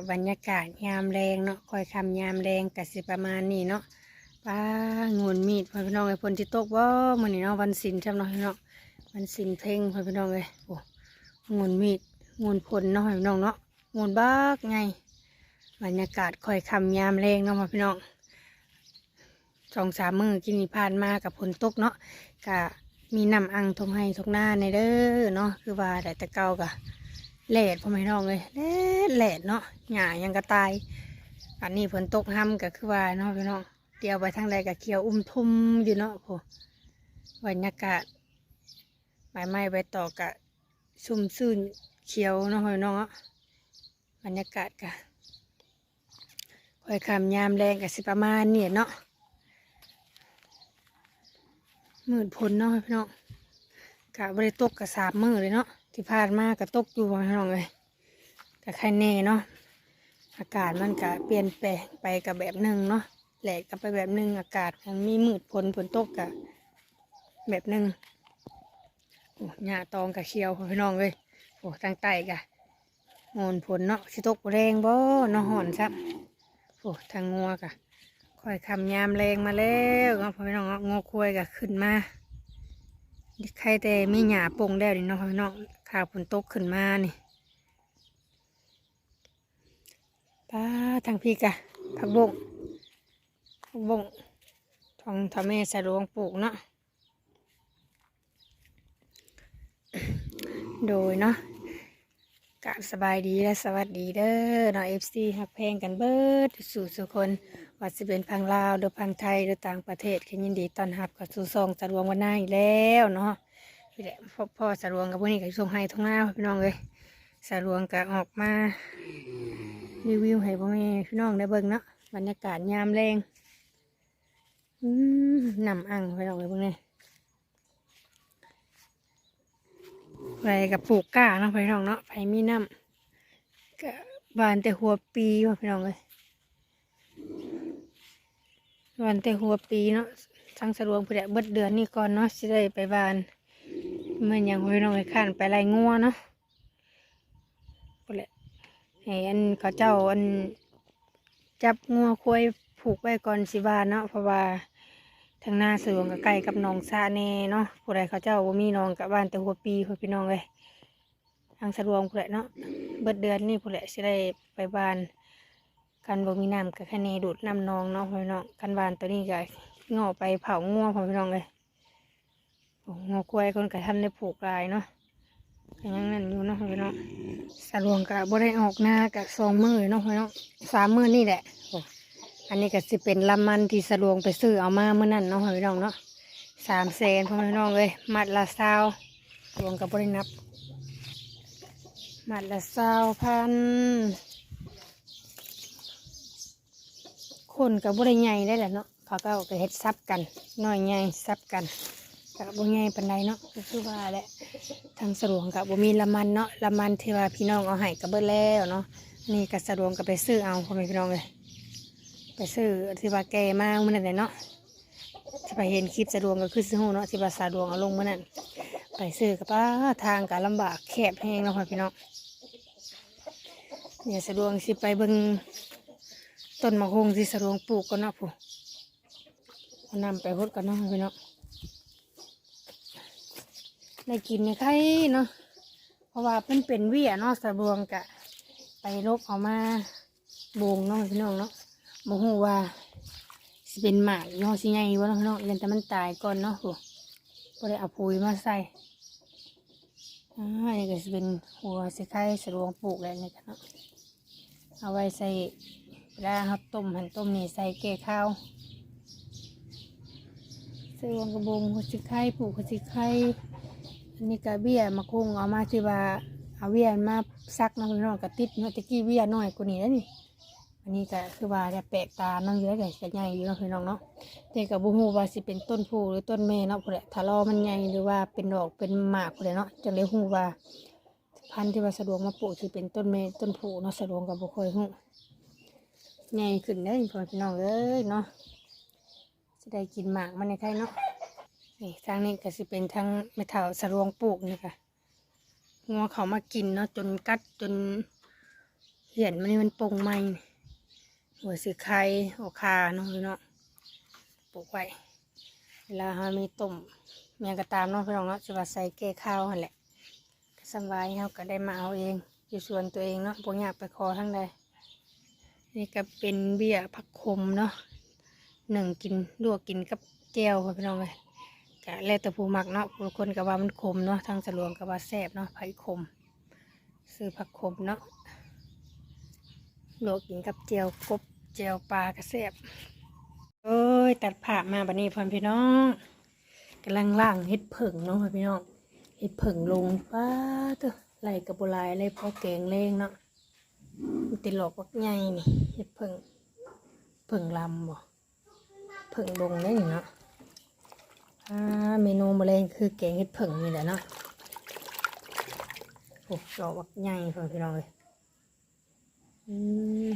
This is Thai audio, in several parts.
กับบรรยากาศยามแรงเนาะคอยคำยามแรงกัสิประมาณนี้เนาะป้างวนมีดพ่อพี่น้องไอ้พนที่ตกบ่ามื้อนี้เนาะวันศิลป์จำเนาะพี่น้องวันศิลป์เพ่งพ่อพี่น้องเลยโอ้งวนมีดงวนพลเนาะพ่อพี่น้องเนาะงวนบักไงบรรยากาศคอยคำยามแรงเนาะพ่อพี่น้องสองสามมือกินนี่ผ่านมากับฝนตกเนาะกะมีน้ำอังทงให้ทงหน้าในเด้อเนาะคือว่าแต่แต่เก่ากะ แหลดพ่อไม่น้องเลยแหลดแหลดเนาะหญ้ายังกระตาย อันนี้ฝนตกห้ำก็คือว่าเนาะพี่น้องเดียวไปทางใดก็เขียวอุ้มทุ่มอยู่เนาะโหบรรยากาศใบไม้ใบตอกกะชุ่มซื่นเขียวเนาะพี่น้องเนาะบรรยากาศกะคอยคำยามแรงกับสิประมาณเนี่ยเนาะมืดพ้นเนาะพี่น้องกะบริตกกับสามมือเลยเนาะ ที่ผ่านมาก็ตกอยู่พี่น้องเลยก็ใครแน่เนาะอากาศมันก็เปลี่ยนแปลงไปกับแบบหนึ่งเนาะแหลกกับไปแบบหนึ่งอากาศยังมีมืดฝนฝนตกกับแบบหนึ่งโอ้หญ้าตองกับเขียวพี่น้องเลยโอ้ทางใต้กะงอนฝนเนาะสิตกแรงบ่เนาะห่อนซับโอ้ทางงัวกะคอยคำยามแรงมาแล้วเนาะพ่อพี่น้องเนาะงอควยกะขึ้นมาใครแต่ไมีหยาปงแล้วนี่เนาะพี่น้อง ข่าวฝนตกขึ้นมานี่ป้าทางพี่กะผักบงผักบงทองทำแม่สะดวงปลูกเนาะโดยเนาะกะสบายดีและสวัสดีเด้อเนาะเอฟซีฮักแพงกันเบิดสู่สุคนว่าจะเป็นพังลาวหรือพังไทยหรือต่างประเทศก็ยินดีตอนรับกับสู่ซองสะดวงวันหน้าอีกแล้วเนาะ พี่แหละพ่อพ่อสะดวงกับพวกนี้กับส่งให้ทุ่งหน้าพี่น้องเลยสะดวงก็ออกมารีวิวให้พ่อแม่พี่น้องได้เบิ่งเนาะบรรยากาศยามแรงอืมนำอ่างพี่น้องเลยพวกนี้ไปกับปลูกก้าเนาะพี่น้องเนาะไปมีน้ำก็บานแต่หัวปีว่าพี่น้องเลยวันแต่หัวปีเนาะทั้งสะดวงเพื่อเบิดเดือนนี้ก่อนเนาะสิได้ไปบาน เมื่อยังห้อยน้องไอ้ข้านไปไล่งัวเนาะก็แหละให้อันเขาเจ้าอันจับงัวควายผูกไว้ก่อนสิบานเนาะเพราะว่าทางหน้าสะดวงกับไก่กับน้องซาเน่เนาะผู้ใดเขาเจ้าบ่มีน้องกับบ้านแต่หัวปีพ่อพี่น้องเลยทางสะดวงผู้ใดเนาะเบิดเดือนนี้ผู้ใดสิได้ไปบ้านกันบ่มีน้ำกับคะแนดูดน้ำนองเนาะพี่น้องกันบานตัวนี้ก็งอไปเผางัวพ่อพี่น้องเลย โอ้งอกล้วยคนก็ทำได้ผูกลายเนาะก็ยังนั่นอยู่เนาะพ่อพี่น้องสะดวงกะบ่ได้ออกหน้ากับสองมือเนาะพ่อพี่น้องสามมือนี่แหละโอ้อันนี้ก็สิเป็นลำมันที่สะดวงไปซื้อเอามาเมื่อนั้นเนาะพ่อพี่น้องเนาะสามแสนพ่อพี่น้องเลยมัดละเศร้าสะดวงกับบ่ได้นับ มัดละเศร้าพันคนกับบุได้ใหญ่ได้แหละเนาะเขาก็เอาไปเฮ็ดซับกันน้อยใหญ่ซับกัน กับบุใหญ่ปันใดเนาะก็คือว่าแหละทางสะดวกกับบุมีละมันเนาะละมันที่ว่าพี่น้องเอาให้กับเบิดแล้วเนาะนี่ก็สะดวกกับไปซื้อเอาพ่อแม่พี่น้องเลยไปซื้อที่ว่าแกมาเมื่อนั้นแหละเนาะที่ไปเห็นคลิปสะดวกก็คือซื้อหูเนาะที่ว่าสะดวกเอาลงเมื่อนั้นไปซื้อกับป้าทางการลำบากแคบแห้งเนาะพ่อพี่น้องเนี่ยสะดวกสิไปเบิ่งต้นมะฮงที่สะดวงปลูกก็เนาะผู้เอานำไปพดกันเนาะพี่เนาะ ได้กินในไข่เนาะเพราะว่าเป็นเป็นเวียเนาะสะดวงกะ ไปลบเอามาบงเนาะพี่น้องเนาะบ่ฮู้ว่าสิเป็นหมากเนาะสิใหญ่บ่เนาะพี่น้องยันแต่มันตายก่อนเนาะผู้ก็ได้เอาปุ๋ยมาใส่อ่าอันนี้ก็สิเป็นหัวสิไข่สะดวงปลูกแล้วนี่กันเนาะเอาไว้ใส่เวลาเขาต้มหันต้มนี่ใส่เกลือข้าวใส่วงกระบงหัวสิไข่ผูกหัวสิไข่ นนี้กะเบี้ยมาคงเอามาที่ว่าเอาเบี้ยมาซักน้องน้องกระติดเนาะตะกี้เบี้ยน้อยกว่านี้แล้วนี่อันนี้ก็คือว่าจะแปลกตาน้องเยอะเลยจะใหญ่อยู่เนาะพี่น้องเนาะแต่กับบุหูว่าสิเป็นต้นผู้หรือต้นแม่เนาะผู้ใดถ้ารอมันใหญ่หรือว่าเป็นดอกเป็นหมากผู้ใดเนาะจังเลยหูว่า พันธุ์ที่ว่าสะดวกมาปลูกที่เป็นต้นแม่ต้นผู้เนาะสะดวกกับบุคอยหูใหญ่ขึ้นได้พอพี่น้องเอ้ยเนาะจะได้กินหมากมันในไข่เนาะ นี่ทางนี้ก็สิเป็นทางเมถาสรวงปลูกนี่ค่ะงัวเขามากินเนาะจนกัดจนเหี่ยนมันนี่มันปงใหม่หัวสือไข่โอคาเนาะพี่น้องปลูกไว้เวลาเรามีต้มเมียงกระตามเนาะพี่น้องเนาะจะว่าใส่แก้ข้าวหั่นแหละก็สบายเราก็ได้มาเอาเอง อยู่ส่วนตัวเองเนาะบ่อยากไปขอทั้งใดนี่ก็เป็นเบี้ยผักขมเนาะหนึ่งกินลวกกินกับแจ่วค่ะพี่น้องเลย ก็แล้วแต่ผู้มักเนาะบางคนก็ว่ามันขมเนาะทางสลวงก็ว่าแซ่บเนาะไผ่ขมซื้อผักขมเนาะลวกกินกับเจียวกบเจียวปลากระแซ่บโอ้ยตัดผ่ามาบัดนี้พ่อพี่น้องกำลังล่างเฮ็ดเผิงเนาะพ่อพี่น้องเฮ็ดเผิงลงป้าเถอะไหลกระบุหลายอะไรพอแกงเลงเนาะมันติดหลอกวักใหญ่นี่เฮ็ดเผิงเผิงลำบ่เผิงลงได้นี่เนาะ อ่าเมนูมะเร็งคือแกงเฮ็ดเผิงนี่แหละเนาะโอ้ดอกบักใหญ่เพื่อนพี่น้องเลยอืม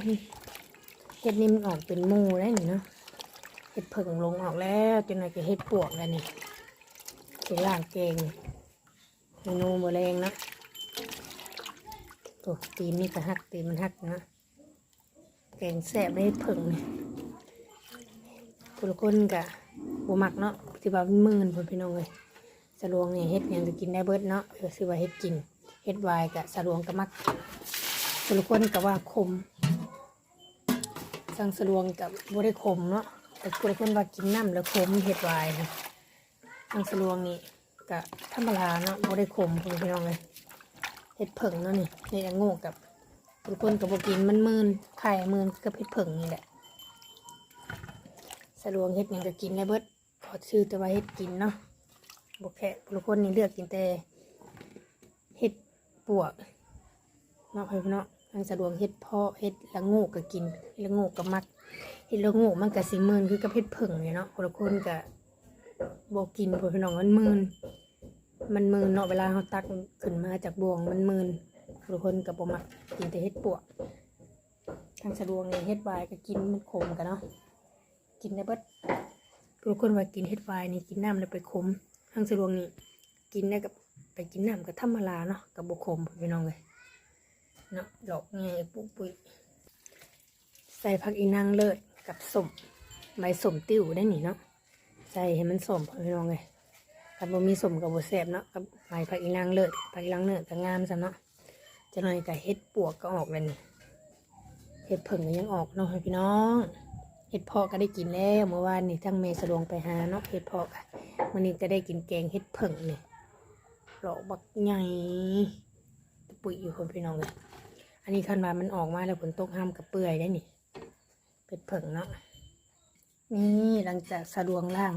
เห็ดนี่มันออกเป็นมูได้หนี่เนาะเห็ดเพิ่งลงออกแล้วจนไหนจะเห็ดปวกแล้วนี่เป็นล่างเกงเมนูมะเร็งเนาะตัวตีนนี่ก็หักตีนมันหักเนาะแกงแสบได้เห็ดเพิ่งนี่ทุกคนกะ บมักเนาะที่ว่ามันมื่นพื่อนพี่น้องเลยสะลวงเนี่ยเห็ดหยังจะกินได้เบิดเนาะเออซื้อว่าเห็ดกินเฮ็ดวายกับสะลวงกับมักสะลวงกับว่าคมสังสะลวงกับบ่ได้คมเนาะแต่คนคนว่ากินน้ำแล้วคมเฮ็ดวายนะสังสะลวงนี่กับธรรมดาเนาะบ่ได้คมพี่พี่น้องเลยเฮ็ดเผิงเนาะนี่นี่จะโง่กับคนคนกับบ่กินมันมืนไข่มืนกับเฮ็ดเผิงนี่แหละสะลวงเฮ็ดยังก็กินได้เบิด ขอชื่อแต่ว่าเฮ็ดกินเนาะบ่แค่คนคนนี่เลือกกินแต่เห็ดปวกเนาะพี่เนาะทางสะดวกเห็ดพาะเห็ดละโงูก็กินเห็ดละโงูก็มักเห็ดละโงูมันก็สิมืนคือกับเห็ดผึ่งเนี่ยเนาะคนละคนก็บอกกินพวกพี่น้องมันมืนมันมืนเนาะเวลาเขาตักขึ้นมาจากบ่วงมันมืนคนละคนก็บ่มักกินแต่เห็ดปวกทางสะดวกเนี่ยเห็ดวายก็กินมันขมกันเนาะกินได้เบิด คนละคนว่ากินเห็ดวายนี่กินน้ำแล้วไปขมทางสะดวกนี่กินได้กับไปกินน้ำกับธรรมดาเนาะกับบุคมพี่น้องเลยเนาะดอกเงยปุ๊บปุยใส่ผักอีนางเลิศกับสมใบสมติ้วได้หนิเนาะใส่ให้มันสมพี่น้องเลยกับบ่มีสมกับบ่แซบเนาะกับใบผักอีนางเลิศผักอีนางเลิศก็งามซะเนาะจะหน่อยกับเฮ็ดปวกก็ออกเลยนี่เฮ็ดเผิ่งก็ยังออกเนาะพี่น้อง เฮ็ดเพาะก็ได้กินแล้วเมื่อวานนี่ทั้งเมสะดวงไปหาเนาะเฮ็ดเพาะก็วันนี้ก็ได้กินแกงเฮ็ดเผิ่งนี่ดอกบักใหญ่ตะปุยอยู่คนพี่น้องเลยอันนี้คันว่ามันออกมาแล้วฝนตกห้ามกับเปื่อยได้นี่เป็ดเผิงเนาะนี่หลังจากสะดวงล่าง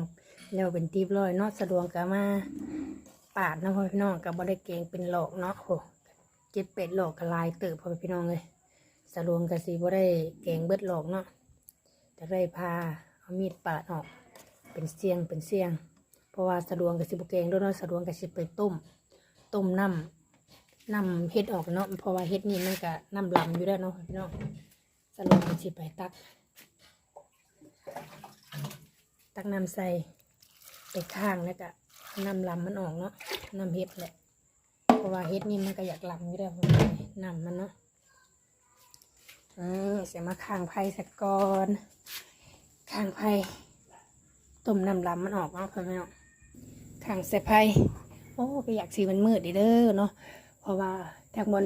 แล้วเป็นตีบร้อยเนาะสะดวงก็มาปาดนะพ่อพี่น้องกับบได้เกงเป็นหลอกเนาะโหเจ็ดเป็ดหลอกกระลายเติบพ่อพี่น้องเลยสะดวงกับสีบ่ได้เกงเบิดหลอกเนาะ จะได้พาเอามีดปาดออก เป็นเสียงเป็นเสียง เพราะว่าสะดวงกับสิบแกงด้วยเนาะสะดวงกับสิไปต้ม ต้มน้ำน้ำเฮ็ดออกเนาะเพราะว่าเฮ็ดนี่มันก็น้ำลำอยู่แล้วเนาะพี่น้องสะดวกกับสิไปตัก ตักน้ำใส่ไปข้างแล้วก็น้ำลำมันออกเนาะน้ำเฮ็ดแหละเพราะว่าเฮ็ดนี่มันก็อยากลำอยู่แล้วน้ำมันเนาะเออเสียมาข้างไผ่สักก่อน ข้างไผ่ต้มน้ำลำมันออกเนาะเพื่อนพี่น้องข้างเสพไพโอ้ก็อยากสีมันมืดดีเด้อเนาะเพราะว่าแทางบน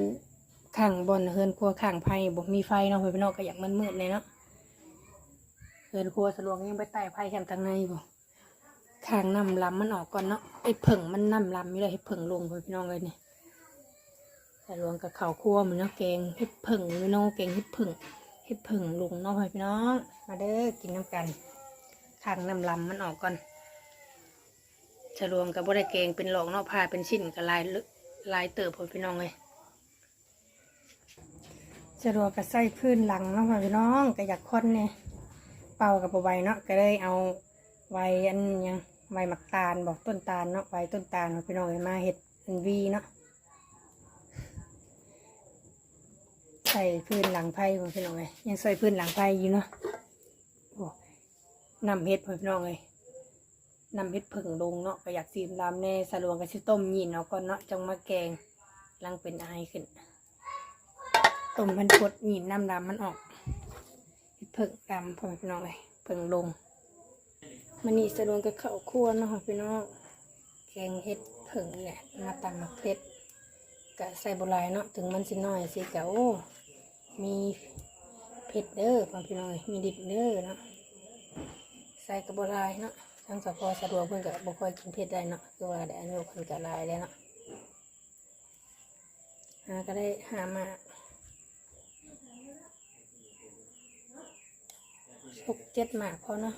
ข้างบนเฮือนครัวข้างไผ่บ่มีไฟเนาะเพื่อนพี่น้องก็อยากมันมืดเลยเนาะเฮือนครัวสะดวกยังไปใต้ไผ่แคมทางในบ่ข้างน้ำลำมันออกก่อนเนาะไอ้ผึ่งมันน้ำลำอยู่เลยให้ผึ่งลงเพื่อนพี่น้องเลยเนี่ยสะดวกกับข้าวครัวเหมือนเนาะแกงเฮ็ดผึ่งพี่น้องแกงเฮ็ดผึ่ง ดผึ่งลุงเนาะพื่อนพี่น้อง มาเด้อกินน้ำกันข้างน้ำลำมันออกก่อนฉลวงกับบริเกงเป็นหลอกเนอกผ้าเป็นชิ้นกับลายลึกลายเติบพอพี่น้องเลยฉลวงกับใส่พื้นหลังเนาะพี่น้องก็อยากค้นเนี่ยเป่ากับใบเนาะก็เลยเอาใบอันยังใบหมักตาลบอกต้นตาลเนาะใบต้นตาลพี่น้องเลยมาเห็ดเป็นวีเนาะ ใส่พื้นหลังไผ่พ่อพี่น้องเลยยังใส่พื้นหลังไผ่อยู่เนาะโอ้นำเห็ดพี่น้องเลยนำเห็ดผึ่งลงเนาะก็อยากซีมลามแน่สลวงก็สิต้มยีนเอาะก่อนเนาะจังมาแกงลังเป็นไอขึ้นต้มมันพดหนีบน้ำดำมันออกเฮ็ดเพิ่งดำพี่น้องเลยเพิ่งลงมันนี่สะดวกกับข้าวคั่วเนาะพี่น้องแกงเฮ็ดเพิ่งเนี่ยมาตำมะเพ็ดกะใส่บหลายเนาะถึงมันสิน้อยสิกะโอ้ มีเผ็ดเด้อพ่อพี่น้องเอ้ยมีดิบเด้อเนาะใส่กระบหลายเนาะทั้งสะพอสะดวกเพิ่อนก็บ่ค่อยกินเผ็ดได้เนาะคือว่าได้อายุเพิ่นก็หลายแล้วเนาะหาก็ได้หามาหกเจ็ดหมากพอเนาะ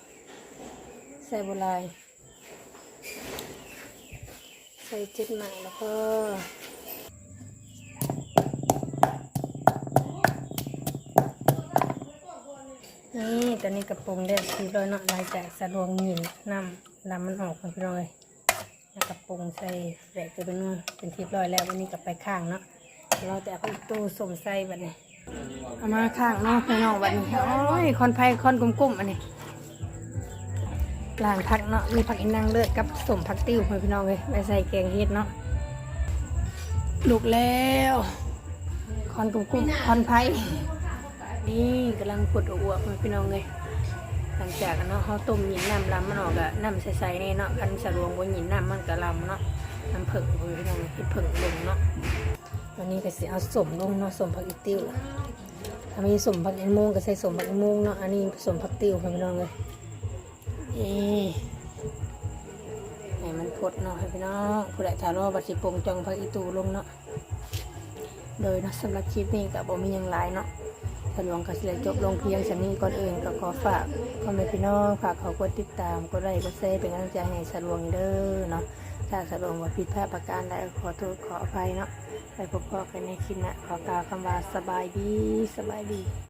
ใส่บัวลาย ใส่เจ็ดหมากแล้วก็ ตอนนี้กระปุงได้ทีร้อยเนาะลังจากสะดวงหยินน้ำน้ำมันออกมาพี่น้อยแล้วกระปุงใส่แหลกตัวเป็นว่าเป็นทีร้อยแล้ววันนี้กลับไปข้างเนาะเราแต่เอาตู้สมใส่บัดนี้เอามาข้างเนาะพี่น้องบัดนี้โอ้ยคอนไผ่คอนกุ้มๆอันนี้ล้างผักเนาะมีผักอีนางเลือดกับสมผักติ้วพี่น้องเลยไปใส่แกงเฮ็ดเนาะลุกแล้วคอนกุ้มๆคอนไผ่ นี่กำลังปวดอวบพี่น้องเลยหลังจากเนาะเขาต้มหยินน้ำลำมันออกอะน้ำใสๆนี่เนาะคันสะดวงบนหยินน้ำมันกระลำเนาะน้ำผึ่งพี่น้องเฮ็ดผึ่งลงเนาะวันนี้ก็สิเอาสมลงเนาะสมผักอีติ้วถ้ามีสมผักอีมงก็ใส่สมผักอีมงเนาะอันนี้สมผักติ้วค่ะพี่น้องเลยนี่ให้มันพดเนาะพี่น้องผู้ใดถามว่าบัตรสิปรุงจองผักอีตูลงเนาะโดยนะสำหรับคลิปนี้ก็บ่มีหยังหลายเนาะ สลวงก็สิได้จบลงเพียงสนี้ก่อนอื่นก็ขอฝากพ่อแม่พี่น้องฝากเขากดติดตามกดไลค์กดแชร์เป็นกำลังใจให้สะดวงเด้อเนาะถ้าสะดวงว่าผิดพลาดประการใดขอโทษขออภัยเนาะไปพบกันในคลิปหนะขอกล่าวคำว่าสบายดีสบายดี